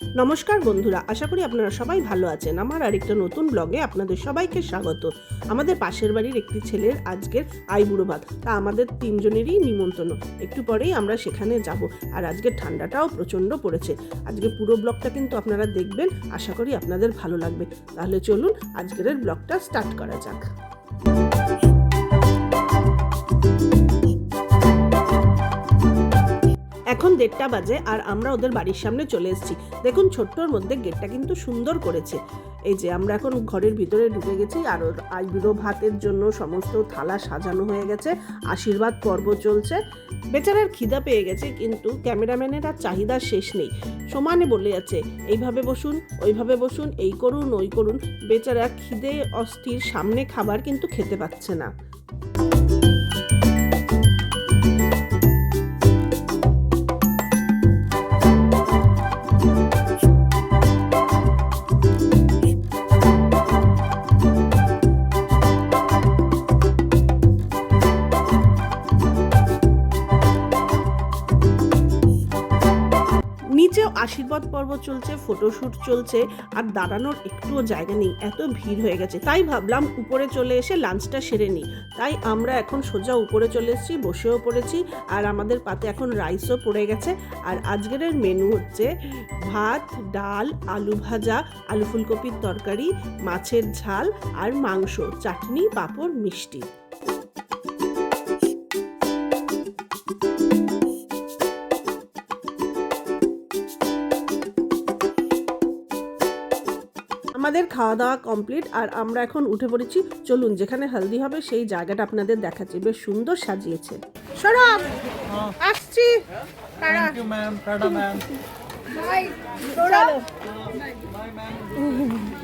নমস্কার বন্ধুরা, আশা করি আপনারা সবাই ভালো আছেন। আমার আরেকটা নতুন ব্লগে আপনাদের সবাইকে স্বাগত। আমাদের পাশের বাড়ির একটি ছেলের আজকের আইবুড়ো ভাত, তা আমাদের তিনজনেরই নিমন্ত্রণ। একটু পরেই আমরা সেখানে যাব, আর আজকে ঠান্ডাটাও প্রচণ্ড পড়েছে। আজকে পুরো ব্লগটা কিন্তু আপনারা দেখবেন, আশা করি আপনাদের ভালো লাগবে। তাহলে চলুন আজকের ব্লগটা স্টার্ট করা যাক। এখন দেড়টা বাজে আর আমরা ওদের বাড়ির সামনে চলে এসেছি। দেখুন, ছোট্টর মধ্যে গেটটা কিন্তু সুন্দর করেছে। এই যে আমরা এখন ঘরের ভিতরে ঢুকে গেছি আর ওর আইবুড়ো ভাতের জন্য সমস্ত থালা সাজানো হয়ে গেছে। আশীর্বাদ পর্ব চলছে। বেচারার খিদা পেয়ে গেছে, কিন্তু ক্যামেরাম্যানের আর চাহিদা শেষ নেই। সমানে বলে যাচ্ছে, এইভাবে বসুন, ওইভাবে বসুন, এই করুন, ওই করুন। বেচারা খিদে অস্থির সামনে খাবার কিন্তু খেতে পাচ্ছে না। নিচেও আশীর্বাদ পর্ব চলছে ফটোশ্যুট চলছে, আর দাঁড়ানোর একটুও জায়গা নেই, এত ভিড় হয়ে গেছে। তাই ভাবলাম উপরে চলে এসে লাঞ্চটা সেরে নিই। তাই আমরা এখন সোজা উপরে চলে এসেছি, বসেও পড়েছি, আর আমাদের পাতে এখন রাইসও পড়ে গেছে। আর আজকের মেনু হচ্ছে ভাত, ডাল, আলু ভাজা, আলু ফুলকপির তরকারি, মাছের ঝাল, আর মাংস, চাটনি, পাঁপড়, মিষ্টি। আমাদের খাওয়া দাওয়া কমপ্লিট আর আমরা এখন উঠে পড়েছি। চলুন যেখানে হলদি হবে সেই জায়গাটা আপনাদের দেখাচ্ছি। বেশ সুন্দর সাজিয়েছে। সরব আসছি। ম্যাম Thank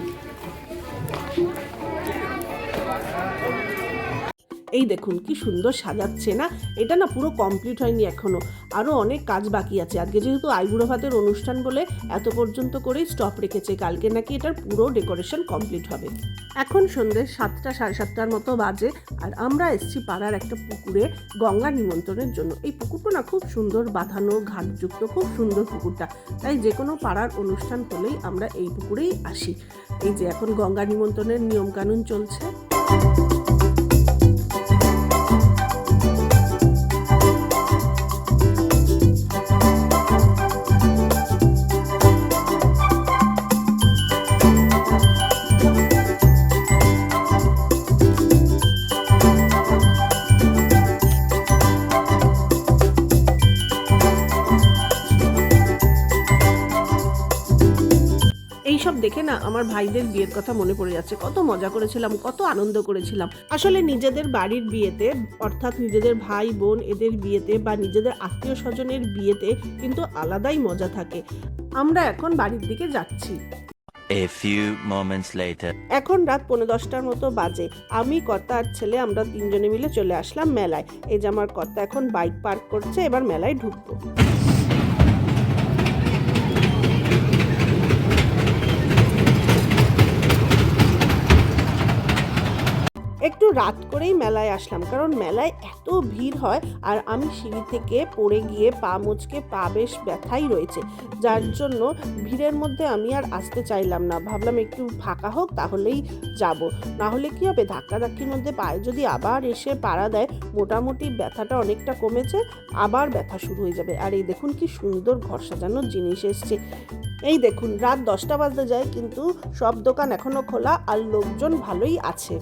এই দেখুন, কি সুন্দর সাজাচ্ছে না? এটা না পুরো কমপ্লিট হয়নি এখনও। আরও অনেক কাজ বাকি আছে। আজকে যেহেতু আইবুড়ো ভাতের অনুষ্ঠান বলে এত পর্যন্ত করেই স্টপ রেখেছে। কালকে নাকি এটার পুরো ডেকোরেশন কমপ্লিট হবে। এখন সন্ধ্যে সাতটা, সাড়ে সাতটার মতো বাজে আর আমরা এসছি পাড়ার একটা পুকুরে গঙ্গা নিমন্ত্রণের জন্য। এই পুকুরটা না খুব সুন্দর বাঁধানো, ঘাটযুক্ত, খুব সুন্দর পুকুরটা। তাই যে কোনো পাড়ার অনুষ্ঠান হলেই আমরা এই পুকুরেই আসি। এই যে এখন গঙ্গা নিমন্ত্রণের নিয়মকানুন চলছে। এইসব দেখে না আমার ভাইদের বিয়ের কথা মনে পড়ে যাচ্ছে। কত মজা করেছিলাম কত আনন্দ করেছিলাম। আসলে নিজেদের বাড়ির বিয়েতে অর্থাৎ নিজেদের ভাই বোন এদের বিয়েতে বা নিজেদের আত্মীয় স্বজনের বিয়েতে কিন্তু আলাদাই মজা থাকে। আমরা এখন বাড়ির দিকে যাচ্ছি। A few moments later. এখন রাত পৌনে দশটার মতো বাজে। আমি কর্তা আর ছেলে আমরা তিনজনে মিলে চলে আসলাম মেলায়। এই যে আমার কর্তা এখন বাইক পার্ক করছে এবার মেলায় ঢুকবো একটু রাত করেই মেলায় আসলাম। কারণ মেলায় এত ভিড় হয় আর আমি সিঁড়ি থেকে পড়ে গিয়ে পা মুচকে পা বেশ ব্যথাই রয়েছে। যার জন্য ভিড়ের মধ্যে আমি আর আসতে চাইলাম না। ভাবলাম একটু ফাঁকা হোক তাহলেই যাব। না হলে কি হবে? ধাক্কাধাক্কির মধ্যে পায়ে যদি আবার এসে পাড়া দেয়, মোটামুটি ব্যথাটা অনেকটা কমেছে, আবার ব্যথা শুরু হয়ে যাবে। আর এই দেখুন কি সুন্দর ঘর সাজানোর জিনিস এসছে। এই দেখুন, রাত দশটা বাজতে যায়, কিন্তু সব দোকান এখনও খোলা আর লোকজন ভালোই আছে।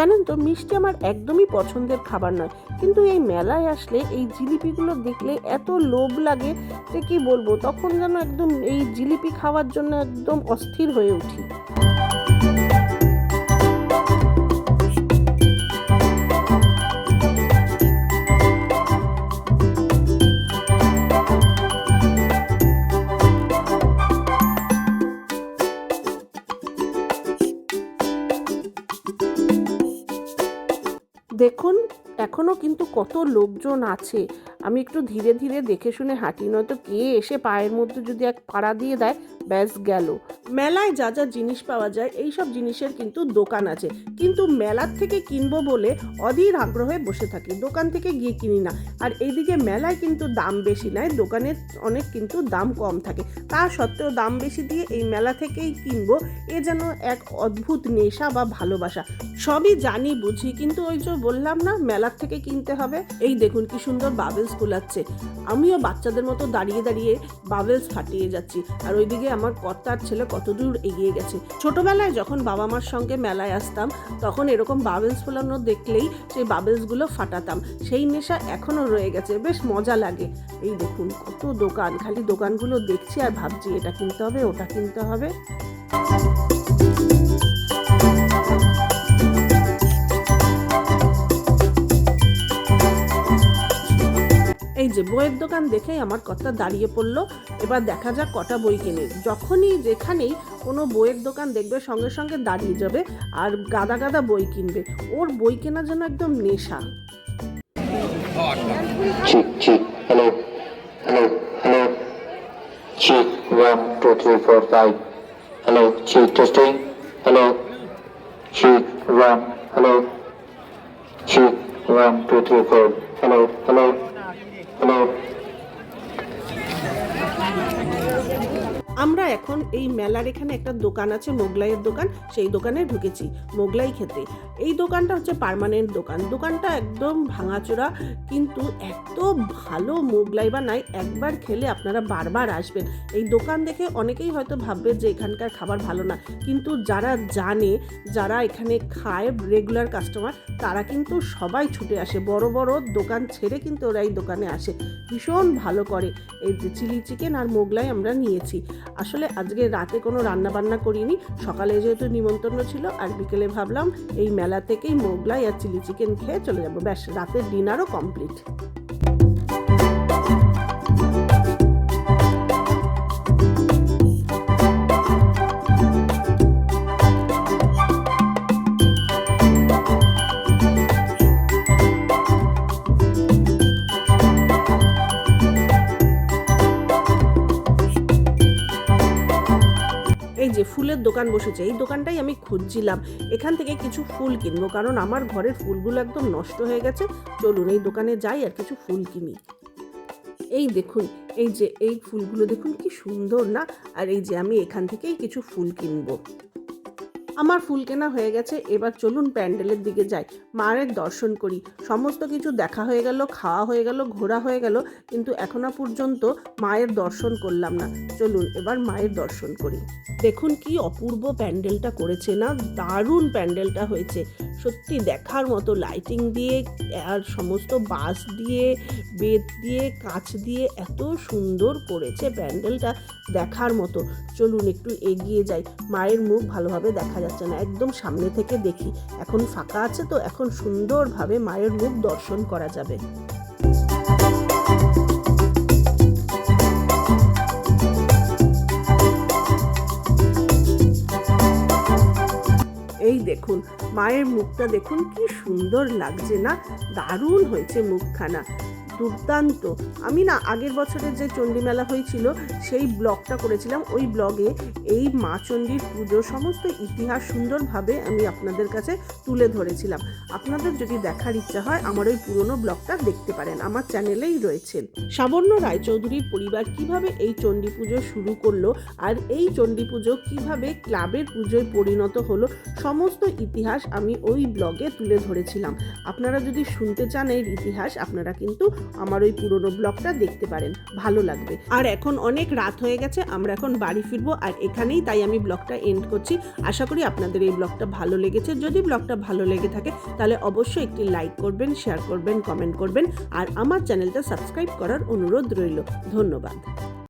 জানেন তো, মিষ্টি আমার একদমই পছন্দের খাবার নয়। কিন্তু এই মেলায় আসলে এই জিলিপিগুলো দেখলে এত লোভ লাগে যে কি বলব, তখন যেন একদম এই জিলিপি খাওয়ার জন্য একদম অস্থির হয়ে উঠি। দেখুন এখনও কিন্তু কত লোকজন আছে। আমি একটু ধীরে ধীরে দেখে শুনে হাঁটি, নয়তো কে এসে পায়ের মধ্যে যদি এক পাড়া দিয়ে দেয়, ব্যাস গেল। মেলায় যা যা জিনিস পাওয়া যায় এই সব জিনিসের কিন্তু দোকান আছে। কিন্তু মেলার থেকে কিনবো বলে অধীর আগ্রহে বসে থাকি, দোকান থেকে গিয়ে কিনি না। আর এইদিকে মেলায় কিন্তু দাম বেশি নেয় দোকানে অনেক কিন্তু দাম কম থাকে। তা সত্ত্বেও দাম বেশি দিয়ে এই মেলা থেকেই কিনবো, এ যেন এক অদ্ভুত নেশা বা ভালোবাসা। সবই জানি, বুঝি, কিন্তু ওই যে বললাম না, মেলার থেকে কিনতে হবে। এই দেখুন কি সুন্দর বাবেলস কুলাচ্ছে আমিও বাচ্চাদের মতো দাঁড়িয়ে দাঁড়িয়ে বাবেলস ফাটিয়ে যাচ্ছি। আর ওইদিকে আমার কর্তার ছেলে কত দূর এগিয়ে গেছে। ছোটবেলায় যখন বাবা মার সঙ্গে মেলায় আসতাম, তখন এরকম বাবেলস ফোলানো দেখলেই সেই বাবেলসগুলো ফাটাতাম। সেই নেশা এখনও রয়ে গেছে। বেশ মজা লাগে। এই দেখুন, কত দোকান। খালি দোকানগুলো দেখছি আর ভাবছি, এটা কিনতে হবে, ওটা কিনতে হবে। যে বইয়ের দোকান দেখেই আমার কথা দাঁড়িয়ে পড়ল। এবার দেখা যাক কটা বই কিনে। যখনই যেখানেই কোনো বইয়ের দোকান দেখবে সঙ্গে সঙ্গে দাঁড়িয়ে যাবে আর গাদা গাদা বই কিনবে। ওর বই কেনা যেন একদম নেশা। Hello, hello. Hello. আমরা এখন এই মেলার এখানে একটা দোকান আছে, মোগলাইয়ের দোকান। সেই দোকানে ঢুকেছি, মোগলাই খেতে। এই দোকানটা হচ্ছে পার্মানেন্ট দোকান। দোকানটা একদম ভাঙাচোরা, কিন্তু এত ভালো মোগলাই বানায় একবার খেলে আপনারা বারবার আসবেন। এই দোকান দেখে অনেকেই হয়তো ভাববে যে এখানকার খাবার ভালো না, কিন্তু যারা জানে, যারা এখানে খায় রেগুলার কাস্টমার তারা কিন্তু সবাই ছুটে আসে। বড় বড় দোকান ছেড়ে কিন্তু ওরা এই দোকানে আসে। ভীষণ ভালো করে। এই যে চিলি চিকেন আর মোগলাই আমরা নিয়েছি। আসলে আজকে রাতে কোনো রান্না বান্না করিনি। সকালে যেহেতু নিমন্ত্রণ ছিল, আর বিকেলে ভাবলাম এই মেলা থেকেই মোগলাই আর চিলি চিকেন খেয়ে চলে যাব। ব্যাস, রাতের ডিনারও কমপ্লিট। ফুলের দোকান বসেছে, এই দোকানটাই আমি খুঁজছিলাম। এখান থেকে কিছু ফুল কিনবো, কারণ আমার ঘরের ফুলগুলো একদম নষ্ট হয়ে গেছে। চলুন, এই দোকানে যাই আর কিছু ফুল কিনি। এই দেখুন, এই যে এই ফুলগুলো দেখুন কি সুন্দর, না? আর এই যে আমি এখান থেকেই কিছু ফুল কিনবো। আমার ফুল কেনা হয়ে গেছে, এবার চলুন প্যান্ডেলের দিকে যাই। মায়ের দর্শন করি। সমস্ত কিছু দেখা হয়ে গেল, খাওয়া হয়ে গেল, ঘোরা হয়ে গেল, কিন্তু এখনও পর্যন্ত মায়ের দর্শন করলাম না। চলুন এবার মায়ের দর্শন করি। দেখুন কি অপূর্ব প্যান্ডেলটা করেছে না, দারুণ প্যান্ডেলটা হয়েছে। সত্যি দেখার মতো লাইটিং দিয়ে, আর সমস্ত বাঁশ দিয়ে, বেত দিয়ে, কাঁচ দিয়ে এত সুন্দর করেছে প্যান্ডেলটা দেখার মতো। চলুন একটু এগিয়ে যাই। মায়ের মুখ ভালোভাবে দেখা যাচ্ছে না, একদম সামনে থেকে দেখি। এখন ফাঁকা আছে তো, এখন সুন্দরভাবে মায়ের মুখ দর্শন করা যাবে। এই দেখুন। মায়ের মুখটা দেখুন কি সুন্দর লাগছে না? দারুণ হয়েছে মুখখানা। দুর্দান্ত। আমি না আগের বছরের যে চণ্ডী মেলা হয়েছিল, সেই ব্লগটা করেছিলাম। ওই ব্লগে এই মা চণ্ডীর পুজো সমস্ত ইতিহাস সুন্দরভাবে আমি আপনাদের কাছে তুলে ধরেছিলাম। আপনাদের যদি দেখার ইচ্ছা হয়, আমার ওই পুরনো ব্লগটা দেখতে পারেন। আমার চ্যানেলেই রয়েছে। সাবর্ণ রায়চৌধুরীর পরিবার কীভাবে এই চণ্ডী পুজো শুরু করল আর এই চণ্ডী পুজো কীভাবে ক্লাবের পুজোয় পরিণত হলো, সমস্ত ইতিহাস আমি ওই ব্লগে তুলে ধরেছিলাম। আপনারা যদি শুনতে চান এর ইতিহাস, আপনারা কিন্তু আমার ওই পুরনো ব্লগটা দেখতে পারেন, ভালো লাগবে। আর এখন অনেক রাত হয়ে গেছে, আমরা এখন বাড়ি ফিরবো, আর এখানেই তাই আমি ব্লগটা এন্ড করছি। আশা করি আপনাদের এই ব্লগটা ভালো লেগেছে। যদি ব্লগটা ভালো লেগে থাকে, তাহলে অবশ্যই একটি লাইক করবেন শেয়ার করবেন কমেন্ট করবেন, আর আমার চ্যানেলটা সাবস্ক্রাইব করার অনুরোধ রইল। ধন্যবাদ।